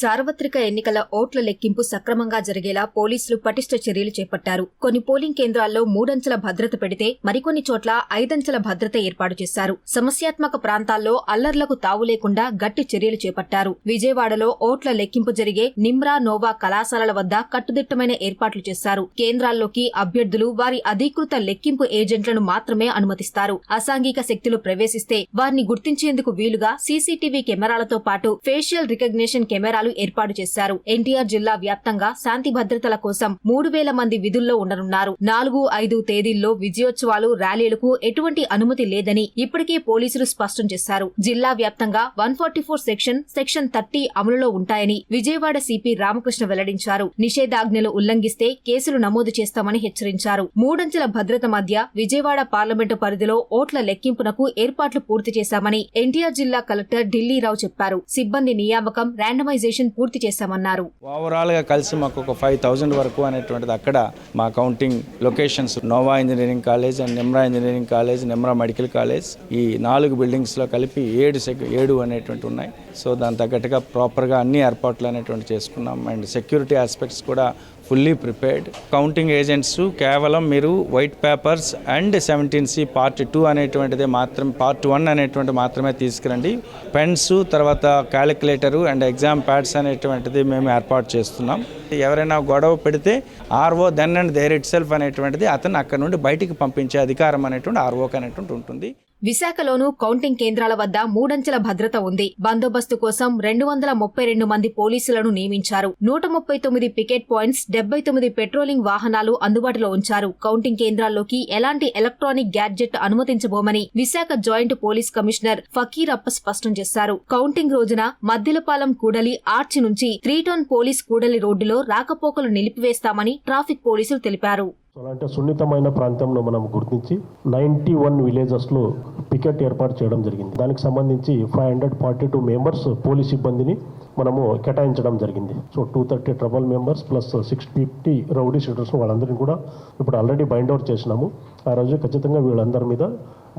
సార్వత్రిక ఎన్నికల ఓట్ల లెక్కింపు సక్రమంగా జరిగేలా పోలీసులు పటిష్ట చర్యలు చేపట్టారు. కొన్ని పోలింగ్ కేంద్రాల్లో మూడంచెల భద్రత పెడితే మరికొన్ని చోట్ల ఐదంచెల భద్రత ఏర్పాటు చేశారు. సమస్యాత్మక ప్రాంతాల్లో అల్లర్లకు తావు లేకుండా గట్టి చర్యలు చేపట్టారు. విజయవాడలో ఓట్ల లెక్కింపు జరిగే నిమ్రా నోవా కళాశాలల వద్ద కట్టుదిట్టమైన ఏర్పాట్లు చేశారు. కేంద్రాల్లోకి అభ్యర్థులు వారి అధీకృత లెక్కింపు ఏజెంట్లను మాత్రమే అనుమతిస్తారు. అసాంఘిక శక్తులు ప్రవేశిస్తే వారిని గుర్తించేందుకు వీలుగా సీసీటీవీ కెమెరాలతో పాటు ఫేషియల్ రికగ్నిషన్ కెమెరాలు ఏర్పాటు చేశారు. ఎన్టీఆర్ జిల్లా వ్యాప్తంగా శాంతి భద్రతల కోసం మూడు వేల మంది విధుల్లో ఉండనున్నారు. నాలుగు ఐదు తేదీల్లో విజయోత్సవాలు ర్యాలీలకు ఎటువంటి అనుమతి లేదని ఇప్పటికే పోలీసులు స్పష్టం చేశారు. జిల్లా వ్యాప్తంగా one forty four section section thirty అమలులో ఉంటాయని విజయవాడ సిపి రామకృష్ణ వెల్లడించారు. నిషేధాజ్ఞలు ఉల్లంఘిస్తే కేసులు నమోదు చేస్తామని హెచ్చరించారు. మూడంచెల భద్రత మధ్య విజయవాడ పార్లమెంటు పరిధిలో ఓట్ల లెక్కింపునకు ఏర్పాట్లు పూర్తి చేశామని ఎన్టీఆర్ జిల్లా కలెక్టర్ ఢిల్లీరావు చెప్పారు. సిబ్బంది నియామకం ర్యాండమైజేషన్ పూర్తి చేశామన్నారు. ఓవరాల్గా కలిసి మాకు ఒక ఫైవ్ థౌజండ్ వరకు అనేటువంటిది అక్కడ మా counting locations Nova engineering college and Nimra engineering college Nimra medical college ఈ నాలుగు బిల్డింగ్స్లో కలిపి ఏడు ఏడు అనేటువంటి ఉన్నాయి. సో దాని తగ్గట్టుగా ప్రాపర్గా అన్ని ఏర్పాట్లు అనేటువంటి చేసుకున్నాం. అండ్ సెక్యూరిటీ ఆస్పెక్ట్స్ కూడా ఫుల్లీ ప్రిపేర్డ్ కౌంటింగ్ ఏజెంట్స్ కేవలం మీరు white papers and seventeen C part two అనేటువంటిది మాత్రం పార్ట్ వన్ అనేటువంటి మాత్రమే తీసుకురండి. పెన్స్ తర్వాత క్యాలిక్యులేటరు అండ్ ఎగ్జామ్ ప్యాడ్స్ అనేటువంటిది మేము ఏర్పాటు చేస్తున్నాం. ఎవరైనా గొడవ పెడితే RO then and there it self అనేటువంటిది అతను అక్కడ నుండి బయటికి పంపించే అధికారం అనేటువంటి ఆర్ఓకి అనేటువంటి ఉంటుంది. విశాఖలోనూ కౌంటింగ్ కేంద్రాల వద్ద మూడంచెల భద్రత ఉంది. బందోబస్తు కోసం రెండు వందల ముప్పై రెండు మంది పోలీసులను నియమించారు. నూట ముప్పై తొమ్మిది పికెట్ పాయింట్స్ డెబ్బై తొమ్మిది పెట్రోలింగ్ వాహనాలు అందుబాటులో ఉంచారు. కౌంటింగ్ కేంద్రాల్లోకి ఎలాంటి electronic gadget అనుమతించబోమని Visakha joint police commissioner Fakirappa స్పష్టం చేశారు. కౌంటింగ్ రోజున మద్దిలపాలెం కూడలి ఆర్చి నుంచి త్రీ టౌన్ పోలీస్ కూడలి రోడ్డులో రాకపోకలు నిలిపివేస్తామని ట్రాఫిక్ పోలీసులు తెలిపారు. అలాంటి సున్నితమైన ప్రాంతంలో మనం గుర్తించి నైంటీ వన్ విలేజెస్లో పికెట్ ఏర్పాటు చేయడం జరిగింది. దానికి సంబంధించి five hundred forty two members police సిబ్బందిని మనము కేటాయించడం జరిగింది. So two thirty trouble members plus six fifty rowdy sheeters వాళ్ళందరినీ కూడా ఇప్పుడు ఆల్రెడీ బైండ్ అవుట్ చేసినాము. ఆ రోజు ఖచ్చితంగా వీళ్ళందరి మీద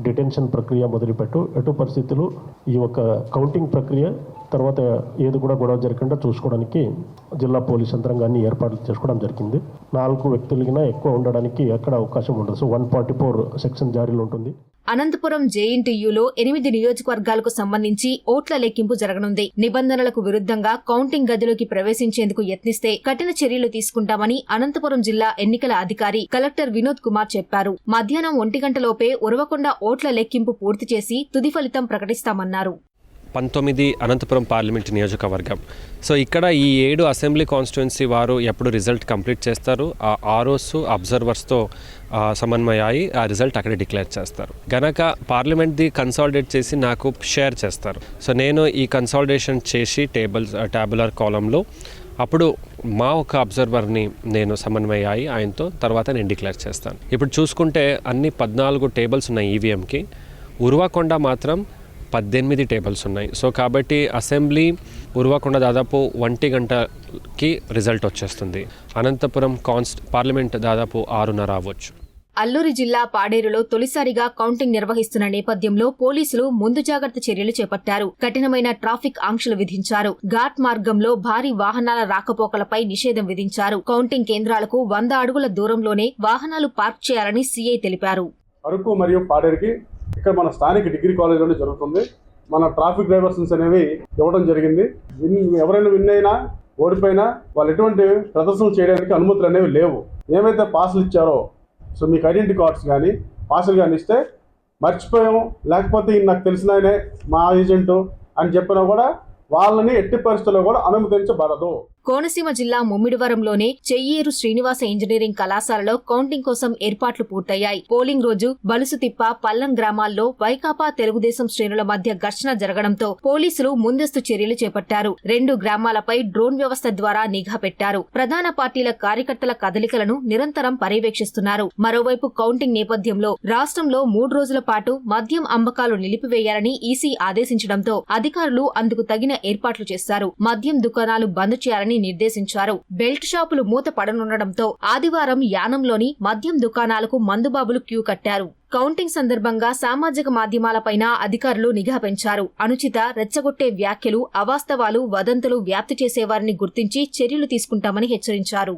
డిటెన్షన్ ప్రక్రియ మొదలుపెట్టు. ఎటు పరిస్థితులు ఈ యొక్క కౌంటింగ్ ప్రక్రియ తర్వాత ఏది కూడా గొడవ జరగకుండా చూసుకోవడానికి జిల్లా పోలీస్ యంత్రాంగాన్ని ఏర్పాట్లు చేసుకోవడం జరిగింది. నాలుగు వ్యక్తులకినా ఎక్కువ ఉండడానికి ఎక్కడ అవకాశం ఉండదు. So one forty four section జారీలో ఉంటుంది. అనంతపురం జేఎన్టీయూలో ఎనిమిది నియోజకవర్గాలకు సంబంధించి ఓట్ల లెక్కింపు జరగనుంది. నిబంధనలకు విరుద్ధంగా కౌంటింగ్ గదిలోకి ప్రవేశించేందుకు యత్నిస్తే కఠిన చర్యలు తీసుకుంటామని అనంతపురం జిల్లా ఎన్నికల అధికారి కలెక్టర్ వినోద్ కుమార్ చెప్పారు. మధ్యాహ్నం ఒంటి గంటలోపే ఉరవకొండ ఓట్ల లెక్కింపు పూర్తి చేసి తుది ఫలితం ప్రకటిస్తామన్నారు. పంతొమ్మిది అనంతపురం పార్లమెంట్ నియోజకవర్గం. సో ఇక్కడ ఈ ఏడు అసెంబ్లీ కాన్స్టిట్యున్సీ వారు ఎప్పుడు రిజల్ట్ కంప్లీట్ చేస్తారు? ఆ ఆర్ఓస్ అబ్జర్వర్స్తో సమన్వయ సమన్వయాయి ఆ రిజల్ట్ అక్కడ డిక్లేర్ చేస్తారు. గనక పార్లమెంట్ది కన్సాలిడేట్ చేసి నాకు షేర్ చేస్తారు. సో నేను ఈ కన్సాలిడేషన్ చేసి టేబుల్స్ టాబులర్ కాలంలో అప్పుడు మా ఒక అబ్జర్వర్ని నేను సమన్వయాయి ఆయనతో తర్వాత నేను డిక్లేర్ చేస్తాను. ఇప్పుడు చూసుకుంటే అన్ని పద్నాలుగు టేబుల్స్ ఉన్నాయి ఈవీఎంకి. ఉరువకొండ మాత్రం పద్దెనిమిది టేబుల్స్ ఉన్నాయి. సో కాబట్టి అసెంబ్లీ ఉరువకొండ దాదాపు ఒంటి గంటకి రిజల్ట్ వచ్చేస్తుంది. అనంతపురం కాన్స్ట్ పార్లమెంట్ దాదాపు ఆరున్నర అవ్వచ్చు. అల్లూరి జిల్లా పాడేరులో తొలిసారిగా కౌంటింగ్ నిర్వహిస్తున్న నేపథ్యంలో పోలీసులు ముందు జాగ్రత్త చర్యలు చేపట్టారు. కఠినమైన ట్రాఫిక్ ఆంక్షలు విధించారు. ఘాట్ మార్గంలో భారీ వాహనాల రాకపోకలపై నిషేధం విధించారు. కౌంటింగ్ కేంద్రాలకు వంద అడుగుల దూరంలోనే వాహనాలు పార్క్ చేయాలని సీఐ తెలిపారు. అరకు మరియు పాడేరుకి ఇక్కడ మన స్థానిక డిగ్రీ కాలేజీలోనే జరుగుతుంది. మన ట్రాఫిక్ డైవర్షన్స్ అనేవి ఇవ్వడం జరిగింది. విన్ ఎవరైనా విన్ అయినా ఓడిపోయినా వాళ్ళు ఎటువంటి ప్రదర్శనలు చేయడానికి అనుమతులు అనేవి లేవు. ఏమైతే పాసులు ఇచ్చారో సో మీకు ఐడెంటిటీ కార్డ్స్ కానీ పాసులు కానీ ఇస్తే మర్చిపోయాము లేకపోతే నాకు తెలిసిన ఆయనే మా ఏజెంటు అని చెప్పినా కూడా వాళ్ళని ఎట్టి పరిస్థితుల్లో కూడా అనుమతించబడదు కోనసీమ జిల్లా ముమ్మిడివరంలోనే చెయ్యేరు శ్రీనివాస ఇంజనీరింగ్ కళాశాలలో కౌంటింగ్ కోసం ఏర్పాట్లు పూర్తయ్యాయి. పోలింగ్ రోజు బలుసుతిప్ప పల్లం గ్రామాల్లో వైకాపా తెలుగుదేశం శ్రేణుల మధ్య ఘర్షణ జరగడంతో పోలీసులు ముందస్తు చర్యలు చేపట్టారు. రెండు గ్రామాలపై డ్రోన్ వ్యవస్థ ద్వారా నిఘా పెట్టారు. ప్రధాన పార్టీల కార్యకర్తల కదలికలను నిరంతరం పర్యవేక్షిస్తున్నారు. మరోవైపు కౌంటింగ్ నేపథ్యంలో రాష్ట్రంలో మూడు రోజుల పాటు మద్యం అమ్మకాలు నిలిపివేయాలని ఈసీ ఆదేశించడంతో అధికారులు అందుకు తగిన ఏర్పాట్లు చేశారు. మద్యం దుకాణాలు బంద్ చేయాలని నిర్దేశించారు. బెల్ట్ షాపులు మూత పడనుండటంతో ఆదివారం యానంలోని మద్యం దుకాణాలకు మందుబాబులు క్యూ కట్టారు. కౌంటింగ్ సందర్భంగా సామాజిక మాధ్యమాలపైన అధికారులు నిఘా పెంచారు. అనుచిత రెచ్చగొట్టే వ్యాఖ్యలు అవాస్తవాలు వదంతులు వ్యాప్తి చేసేవారిని గుర్తించి చర్యలు తీసుకుంటామని హెచ్చరించారు.